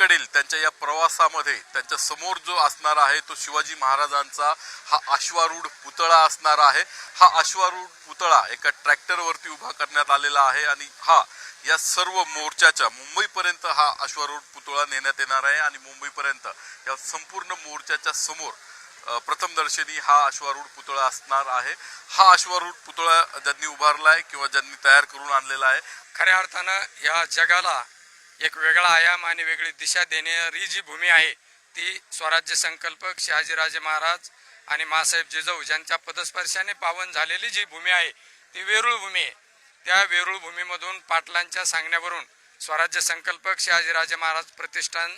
अलीकडील त्यांच्या या प्रवासामध्ये समोर जो असणार आहे तो शिवाजी महाराजांचा हा अश्वारूढ पुतळा असणार आहे. हा अश्वारूढ पुतळा एका ट्रॅक्टरवरती उभा करण्यात आलेला आहे आणि हा या सर्व मोर्चाच्या मुंबईपर्यंत हा अश्वारूढ पुतळा नेण्यात येणार आहे आणि मुंबईपर्यंत या संपूर्ण मोर्चाच्या समोर प्रथमदर्शनी हा अश्वारूढ पुतळा असणार आहे. हा अश्वारूढ पुतळा ज्यांनी उभारला आहे किंवा ज्यांनी तयार करून आणलेला आहे खऱ्या अर्थानं या जगाला एक वेगळा आयाम आणि वेगळी दिशा देणारी जी भूमी आहे ती स्वराज्य संकल्पक शहाजीराजे महाराज आणि मासाहेब जिजाऊ ज्यांच्या पदस्पर्शाने पावन झालेली जी भूमी आहे ती वेरूळ भूमी आहे. त्या वेरूळ भूमीमधून पाटलांच्या सांगण्यावरून स्वराज्य संकल्पक शहाजीराजे महाराज प्रतिष्ठान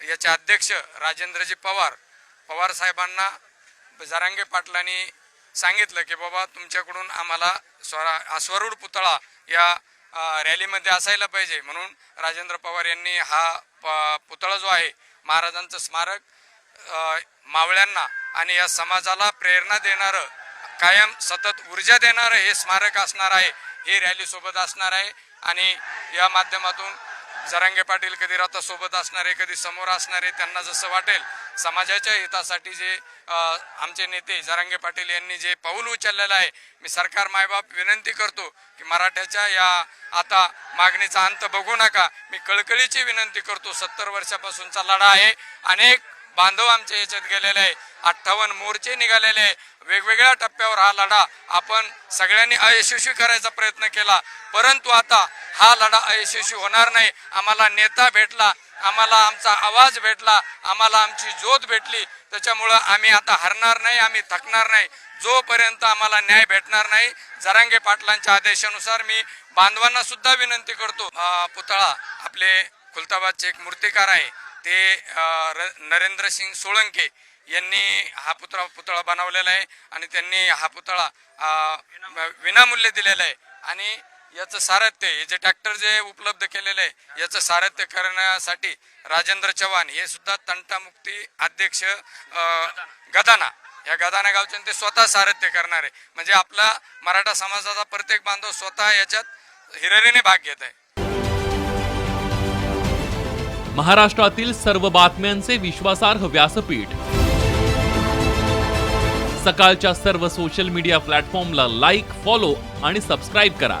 याचे अध्यक्ष राजेंद्रजी पवार पवार साहेबांना जरांगे पाटलांनी सांगितलं की बाबा तुमच्याकडून आम्हाला स्वरा अश्वरूढ पुतळा या रॅलीमध्ये असायला पाहिजे. म्हणून राजेंद्र पवार यांनी हा प- पुतळा जो आहे महाराजांचं स्मारक मावळ्यांना आणि या समाजाला प्रेरणा देणारं कायम सतत ऊर्जा देणारं हे स्मारक असणार आहे. हे रॅलीसोबत असणार आहे. आणि या माध्यमातून जरांगे पाटील कधी रथासोबत सोबत असणारे कधी समोर असणारे त्यांना जसं वाटेल समाजाच्या हितासाठी जे आमचे नेते जरांगे पाटील यांनी जे पाऊल उचललेलं आहे मी सरकार मायबाप विनंती करतो की मराठ्याच्या या आता मागणीचा अंत बघू नका. मी कळकळीची विनंती करतो सत्तर वर्षापासूनचा लढा आहे. अनेक बांधव आमच्या याच्यात गेलेले आहे. अठ्ठावन्न मोर्चे निघालेले आहे. वेगवेगळ्या टप्प्यावर हा लढा आपण सगळ्यांनी अयशस्वी करायचा प्रयत्न केला. परंतु आता हा लढा अयशस्वी होणार नाही. आम्हाला नेता भेटला आम्हाला आमचा आवाज भेटला आम्हाला आमची ज्योत भेटली. त्याच्यामुळं आम्ही आता हरणार नाही आम्ही थकणार नाही. जोपर्यंत आम्हाला न्याय भेटणार नाही जरांगे पाटलांच्या आदेशानुसार मी बांधवांना सुद्धा विनंती करतो. पुतळा आपले खुलताबादचे एक मूर्तिकार आहे ते र- नरेंद्र सिंग सोळंके यांनी हा पुतळा पुतळा बनवलेला आहे आणि त्यांनी हा पुतळा विनामूल्य दिलेला आहे. आणि याचं सारथ्य हे जे ट्रॅक्टर जे उपलब्ध केलेलं आहे याचं सारथ्य करण्यासाठी राजेंद्र चव्हाण हे सुद्धा तंटामुक्ती अध्यक्ष अं, गदाना. या गदाना गावचे ते स्वतः सारथ्य करणार आहे. म्हणजे आपला मराठा समाजाचा प्रत्येक बांधव स्वतः याच्यात हिरिरीने भाग घेत आहे. महाराष्ट्रातील सर्व बातम्यांचे विश्वासार्ह व्यासपीठ. सकाळच्या सर्व सोशल मीडिया प्लॅटफॉर्मला लाईक फॉलो आणि सबस्क्राईब करा.